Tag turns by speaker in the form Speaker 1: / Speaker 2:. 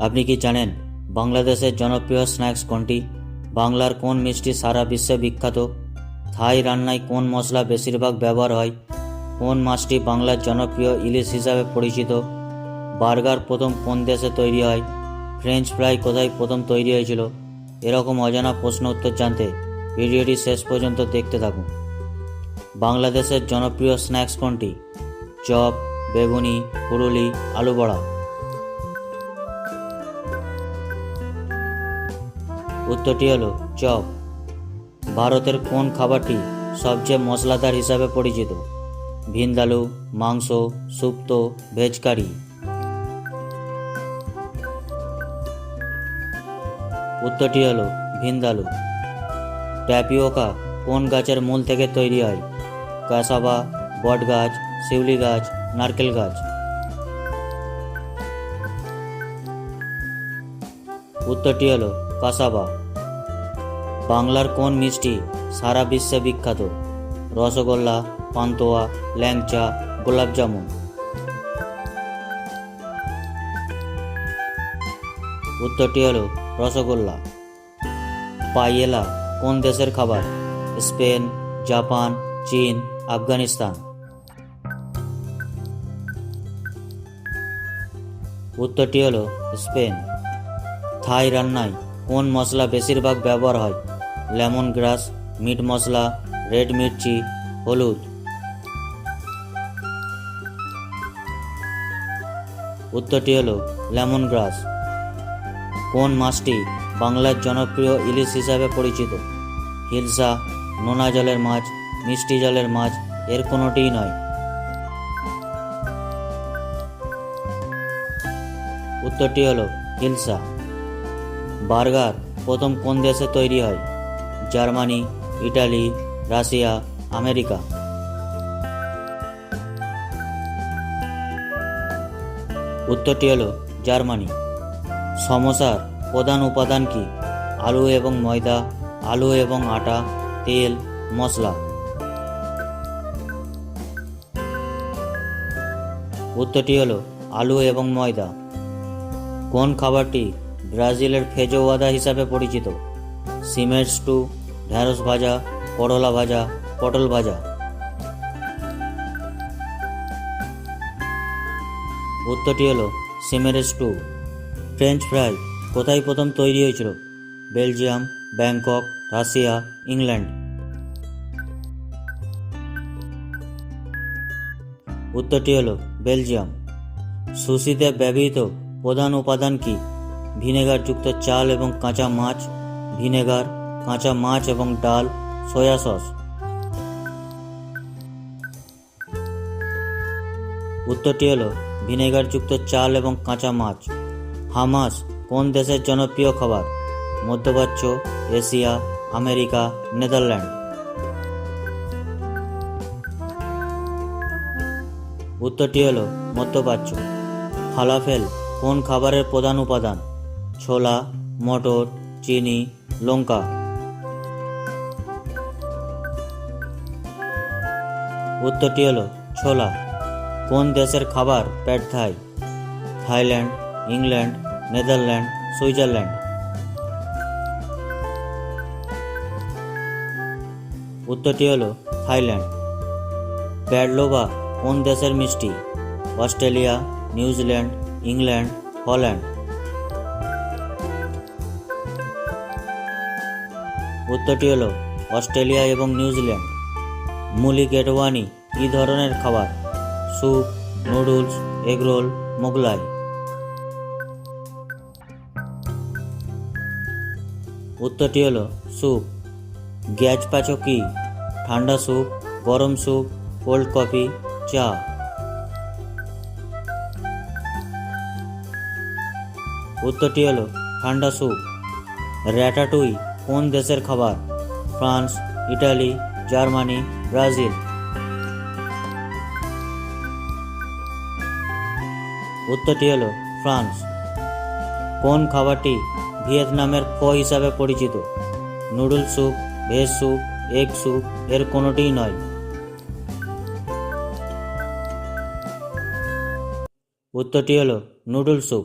Speaker 1: আপনি কি জানেন বাংলাদেশের জনপ্রিয় স্ন্যাক্স কোনটি? বাংলার কোন মিষ্টি সারা বিশ্বে বিখ্যাত? থাই রান্নায় কোন মশলা বেশিরভাগ ব্যবহার হয়? কোন মাছটি বাংলার জনপ্রিয় ইলিশ হিসাবে পরিচিত? বার্গার প্রথম কোন দেশে তৈরি হয়? ফ্রেঞ্চ ফ্রাই কোথায় প্রথম তৈরি হয়েছিল? এরকম অজানা প্রশ্ন উত্তর জানতে ভিডিওটি শেষ পর্যন্ত দেখতে থাকুন। বাংলাদেশের জনপ্রিয় স্ন্যাক্স কোনটি? চপ, বেগুনি পুরুলি আলু বড়া উত্তরটি হলো চপ। ভারতের কোন খাবারটি সবচেয়ে মশলাদার হিসাবে পরিচিত? ভিন্দালু, মাংস সুপ্ত ভেজ কারি উত্তরটি হলো ভিন্দালু। ট্যাপিওকা কোন গাছের মূল থেকে তৈরি হয়? কাসাবা বট গাছ শিউলি গাছ, নারকেল গাছ। উত্তরটি হলো কাসাবা। বাংলার কোন মিষ্টি সারা বিশ্বে বিখ্যাত? রসগোল্লা, পান্তোয়া, ল্যাংচা গোলাপজামুন উত্তরটি হলো রসগোল্লা। পাইয়েলা কোন দেশের খাবার? স্পেন, জাপান, চীন, আফগানিস্তান। উত্তরটি হলো স্পেন। থাই রান্নায় কোন মশলা বেশিরভাগ ব্যবহার হয়? লেমন গ্রাস, মিট মশলা, রেড মির্চি, হলুদ। উত্তরটি হলো লেমন গ্রাস। কোন মাছটি বাংলার জনপ্রিয় ইলিশ হিসাবে পরিচিত? হিলসা, নোনা জলের মাছ, মিষ্টি জলের মাছ, এর কোনোটিই নয়। উত্তরটি হলো হিলসা। বার্গার প্রথম কোন দেশে তৈরি হয়? Germany, Italy, Russia, America. উত্তরটি হলো জার্মানি। সমোসার প্রধান উপাদান কি? আলু এবং ময়দা, আলু এবং আটা, তেল মশলা উত্তরটি হলো আলু এবং ময়দা। কোন খাবারটি ব্রাজিলের ফেজোওয়াদা হিসাবে পরিচিত। সিমের স্টু ঢ্যাঁড়স ভাজা, করলা ভাজা, পটল ভাজা। উত্তরটি হলো সিমের স্টু ফ্রেঞ্চ ফ্রাই কোথায় প্রথম তৈরি হয়েছিল? Belgium, Bangkok, Russia, England. উত্তরটি হলো, বেলজিয়াম। সুশিতে ব্যবহৃত প্রধান উপাদান কি? ভিনেগারযুক্ত চাল এবং কাঁচা মাছ, ভিনেগার, কাঁচা মাছ এবং ডাল, সয়া সস। উত্তরটি হলো ভিনেগারযুক্ত চাল এবং কাঁচা মাছ। হামাস কোন দেশের জনপ্রিয় খাবার? মধ্যপ্রাচ্য, এশিয়া, আমেরিকা, নেদারল্যান্ড। উত্তরটি হলো, মধ্যপ্রাচ্য। ফালাফেল, কোন খাবারের প্রধান উপাদান? ছোলা, মটর, চিনি, লঙ্কা। উত্তরটি হলো ছোলা। কোন দেশের খাবার pad Thai Thailand, England, Netherland, Switzerland. উত্তরটি হলো থাইল্যান্ড। প্যাডলোভা কোন দেশের মিষ্টি? Australia, New Zealand, England, Holland. উত্তরটি হলো অস্ট্রেলিয়া এবং নিউজিল্যান্ড মুলি গেটওয়ানি কী ধরনের খাবার? Soup, noodles egg roll Mughlai. উত্তরটি হলো স্যুপ। গ্যাজ পাচো কি? ঠান্ডা স্যুপ, গরম স্যুপ, কোল্ড কফি, চা। উত্তরটি হলো ঠান্ডা স্যুপ। র্যাটাটুই কোন দেশের খাবার? France, Italy, Germany, Brazil. উত্তরটি হলো ফ্রান্স। কোন খাবারটি ভিয়েতনামের ফ হিসাবে পরিচিত? Noodle soup, veg soup, egg soup, এর কোনোটিই নয়। উত্তরটি হলো নুডল স্যুপ।